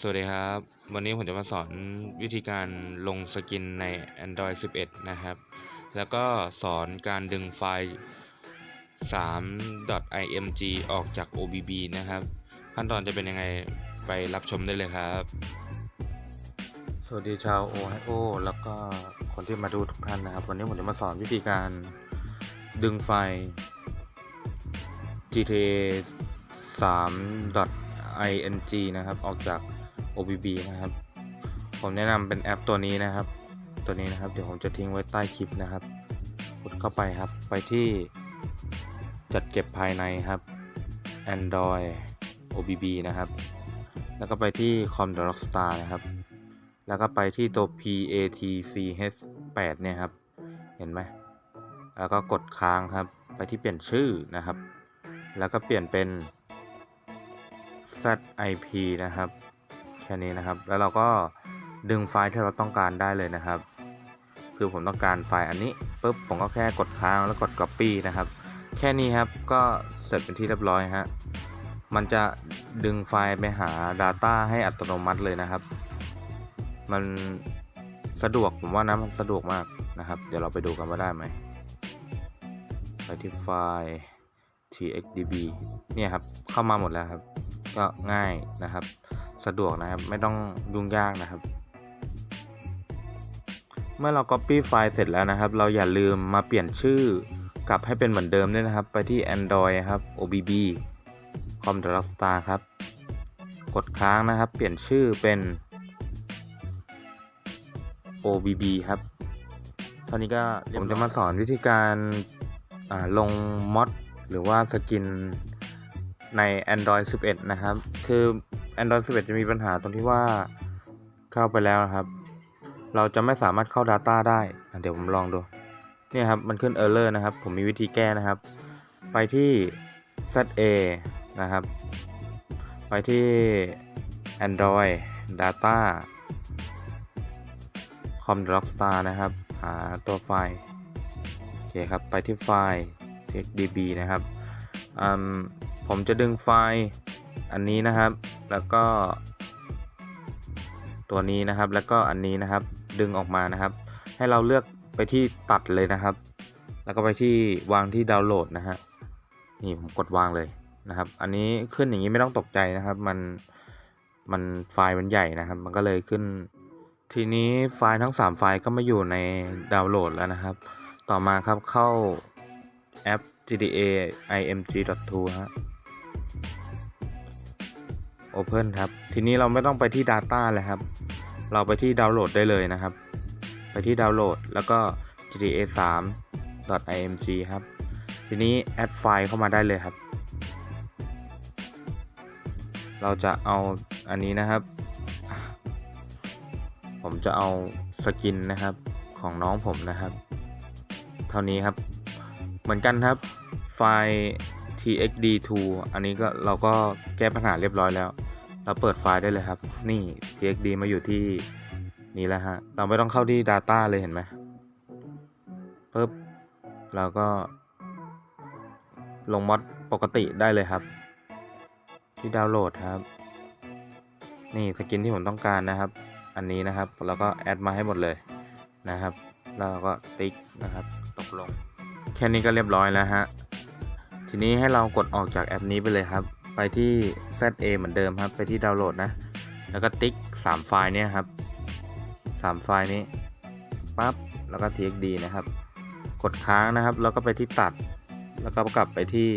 สวัสดีครับ วันนี้ผมจะมาสอนวิธีการลงสกินใน Android 11 นะครับ แล้วก็สอนการดึงไฟล์ 3.img ออกจาก OBB นะครับ ขั้นตอนจะเป็นยังไงไปรับชมได้เลยครับ สวัสดีชาวโอไฮโอแล้วก็คนที่มาดูทุกท่านนะครับ วันนี้ผมจะมาสอนวิธีการดึงไฟล์ GTA 3.ing นะครับ ออกจาก OBB นะครับ ผมแนะนำเป็นแอปตัวนี้นะครับ ตัวนี้นะครับ เดี๋ยวผมจะทิ้งไว้ใต้คลิปนะครับ กดเข้าไปครับ ไปที่จัดเก็บภายในครับ Android OBB นะครับ แล้วก็ไปที่ com d o c star นะครับ แล้วก็ไปที่ตัว PATCH 8 เนี่ยครับ เห็นไหม แล้วก็กดค้างครับ ไปที่เปลี่ยนชื่อนะครับ แล้วก็เปลี่ยนเป็น ZIP นะครับ ค่นี้นะครับ แล้วเราก็ดึงไฟล์ที่เราต้องการได้เลยนะครับ คือผมต้องการไฟล์อันนี้ปุ๊บผมก็แค่กดค้างแล้วกด Copy นะครับ แค่นี้ครับก็เสร็จเป็นที่เรียบร้อยฮะมันจะดึงไฟล์ไปหา Data ให้อัตโนมัติเลยนะครับ มันสะดวกผมว่านะมันสะดวกมากนะครับ เดี๋ยวเราไปดูกันว่าได้ไหมไปที่ไฟล์ txdb เนี่ยครับเข้ามาหมดแล้วครับ ก็ง่ายนะครับ สะดวกนะครับ ไม่ต้องยุ่งยากนะครับ เมื่อเรา copy ไฟล์เสร็จแล้วนะครับ เราอย่าลืมมาเปลี่ยนชื่อกลับให้เป็นเหมือนเดิมด้วยนะครับ ไปที่ Android ครับ OBB com d r s t a r ครับ กดค้างนะครับ เปลี่ยนชื่อเป็น OBB ครับตอนนี้ก็ผมจะมาสอนวิธีการลงมอดหรือว่าสกินใน Android 11 นะครับ คือ Android 11 จะมีปัญหาตรงที่ว่าเข้าไปแล้วนะครับ เราจะไม่สามารถเข้า Data ได้ เดี๋ยวผมลองดู เนี่ยครับ มันขึ้น Error นะครับ ผมมีวิธีแก้นะครับ ไปที่ ZA นะครับ ไปที่ Android Data com r o g star นะครับ หาตัวไฟล์ โอเคครับ ไปที่ไฟล์ txdb นะครับ ผมจะดึงไฟล์อันนี้นะครับ แล้วก็ ตัวนี้นะครับแล้วก็อันนี้นะครับดึงออกมานะครับ ให้เราเลือกไปที่ตัดเลยนะครับ แล้วก็ไปที่วางที่ดาวน์โหลดนะฮะนี่ผมกดวางเลยนะครับ อันนี้ขึ้นอย่างนี้ไม่ต้องตกใจนะครับ มันมันไฟล์มันใหญ่นะครับ มันก็เลยขึ้น ทีนี้ไฟล์ทั้ง 3 ไฟล์ก็มาอยู่ในดาวน์โหลดแล้วนะครับ ต่อมาครับเข้าแอป GTA img.2 ฮะ Open ครับ ทีนี้เราไม่ต้องไปที่ Data เลยครับ เราไปที่ดาวน์โหลดได้เลยนะครับ ไปที่ดาวน์โหลดแล้วก็ GTA 3 img ครับ ทีนี้แอดไฟล์เข้ามาได้เลยครับ เราจะเอาอันนี้นะครับ ผมจะเอาสกินนะครับของน้องผมนะครับ เท่านี้ครับ เหมือนกันครับไฟล์ txd2 อันนี้ก็เราก็แก้ปัญหาเรียบร้อยแล้ว เราเปิดไฟล์ได้เลยครับ นี่ txd มาอยู่ที่นี่แล้วฮะ เราไม่ต้องเข้าที่ data เลยเห็นไหมปึ๊บเราก็ลงมอดปกติได้เลยครับ ที่ดาวน์โหลดครับ นี่สกินที่ผมต้องการนะครับ อันนี้นะครับแล้วก็แอดมาให้หมดเลยนะครับ แล้วก็ติ๊กนะครับ ตกลง แค่นี้ก็เรียบร้อยแล้วฮะ ทีนี้ให้เรากดออกจากแอปนี้ไปเลยครับ ไปที่ ZA เหมือนเดิมครับ ไปที่ดาวน์โหลดนะ แล้วก็ติ๊ก 3 ไฟล์เนี่ยครับ 3 ไฟล์นี้ปั๊บแล้วก็ txd นะครับ กดค้างนะครับ แล้วก็ไปที่ตัด แล้วก็กลับไปที่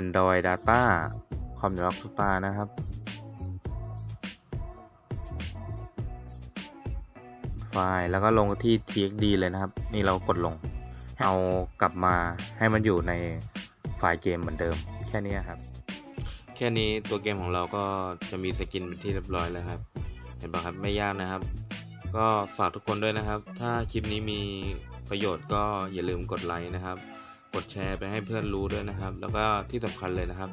Android Data com d o c star นะครับ ไฟล์แล้วก็ลงที่ txd เลยนะครับ นี่เรากดลง เอากลับมาให้มันอยู่ใน ไฟล์เกมเหมือนเดิม แค่นี้ครับ แค่นี้ตัวเกมของเราก็จะมีสกินเป็นที่เรียบร้อยแล้วครับ เห็นปะครับไม่ยากนะครับ ก็ฝากทุกคนด้วยนะครับ ถ้าคลิปนี้มีประโยชน์ก็อย่าลืมกดไลค์นะครับ กดแชร์ไปให้เพื่อนรู้ด้วยนะครับ แล้วก็ที่สำคัญเลยนะครับ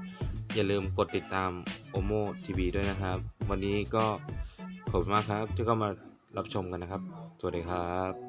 อย่าลืมกดติดตาม Omo TV ด้วยนะครับ วันนี้ก็ขอบคุณมากครับที่เข้ามารับชมกันนะครับ สวัสดีครับ